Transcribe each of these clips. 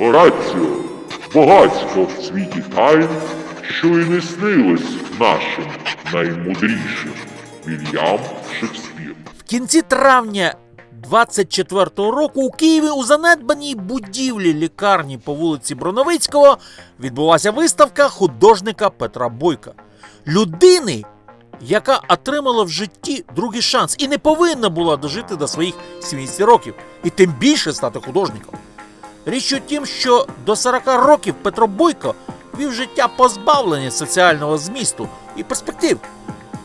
Гораціо, багатько в світі тайн, що і не снилось нашим наймудрішим Вільям Шекспір. В кінці травня 24-го року у Києві у занедбаній будівлі лікарні по вулиці Броновицького відбулася виставка художника Петра Бойка. Людини, яка отримала в житті другий шанс і не повинна була дожити до своїх 70 років, і тим більше стати художником. Річ у тім, що до 40 років Петро Бойко вів життя позбавлення соціального змісту і перспектив.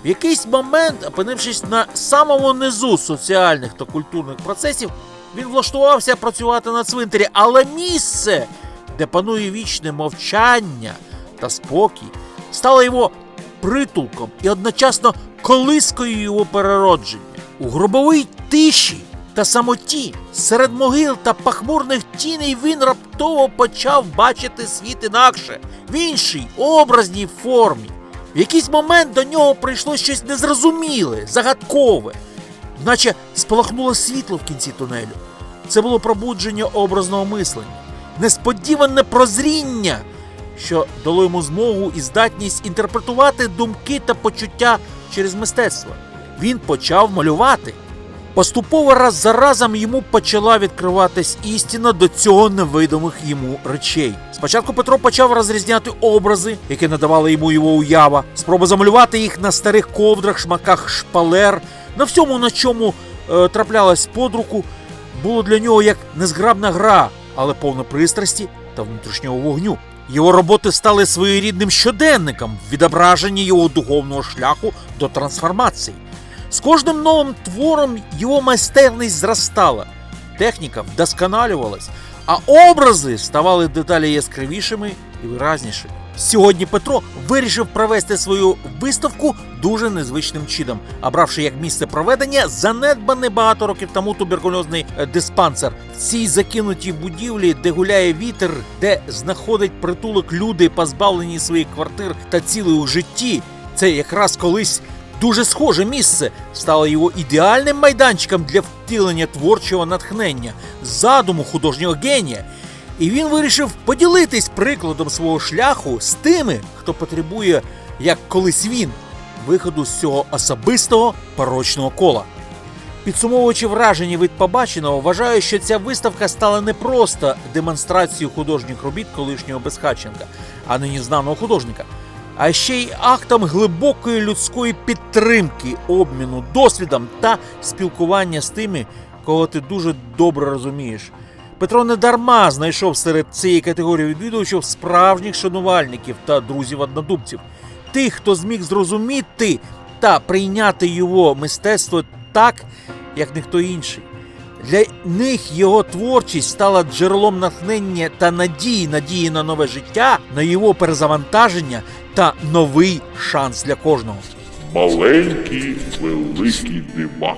В якийсь момент, опинившись на самому низу соціальних та культурних процесів, він влаштувався працювати на цвинтарі, але місце, де панує вічне мовчання та спокій, стало його притулком і одночасно колискою його переродження. У гробовій тиші та самоті, серед могил та пахмурних тіней він раптово почав бачити світ інакше, в іншій образній формі. В якийсь момент до нього прийшло щось незрозуміле, загадкове, наче спалахнуло світло в кінці тунелю. Це було пробудження образного мислення, несподіване прозріння, що дало йому змогу і здатність інтерпретувати думки та почуття через мистецтво. Він почав малювати. Поступово раз за разом йому почала відкриватись істина до цього невидимих йому речей. Спочатку Петро почав розрізняти образи, які надавали йому його уява, спроби замалювати їх на старих ковдрах, шмаках шпалер, на всьому, на чому е, траплялась под руку, було для нього як незграбна гра, але повна пристрасті та внутрішнього вогню. Його роботи стали своєрідним щоденником в відображенні його духовного шляху до трансформації. З кожним новим твором його майстерність зростала, техніка вдосконалювалась, а образи ставали деталі яскравішими і виразнішими. Сьогодні Петро вирішив провести свою виставку дуже незвичним чином, обравши як місце проведення занедбаний багато років тому туберкульозний е, диспансер. В цій закинутій будівлі, де гуляє вітер, де знаходить притулок люди, позбавлені своїх квартир та цілей у житті. Це якраз колись Дуже схоже місце стало його ідеальним майданчиком для втілення творчого натхнення, задуму художнього генія. І він вирішив поділитись прикладом свого шляху з тими, хто потребує, як колись він, виходу з цього особистого порочного кола. Підсумовуючи враження від побаченого, вважаю, що ця виставка стала не просто демонстрацією художніх робіт колишнього Безхатченка, а нині знаного художника, а ще й актом глибокої людської підтримки, обміну досвідом та спілкування з тими, кого ти дуже добре розумієш. Петро не дарма знайшов серед цієї категорії відвідувачів справжніх шанувальників та друзів-однодумців, тих, хто зміг зрозуміти та прийняти його мистецтво так, як ніхто інший. Для них його творчість стала джерелом натхнення та надії, надії на нове життя, на його перезавантаження та новий шанс для кожного. Маленькі великі дива.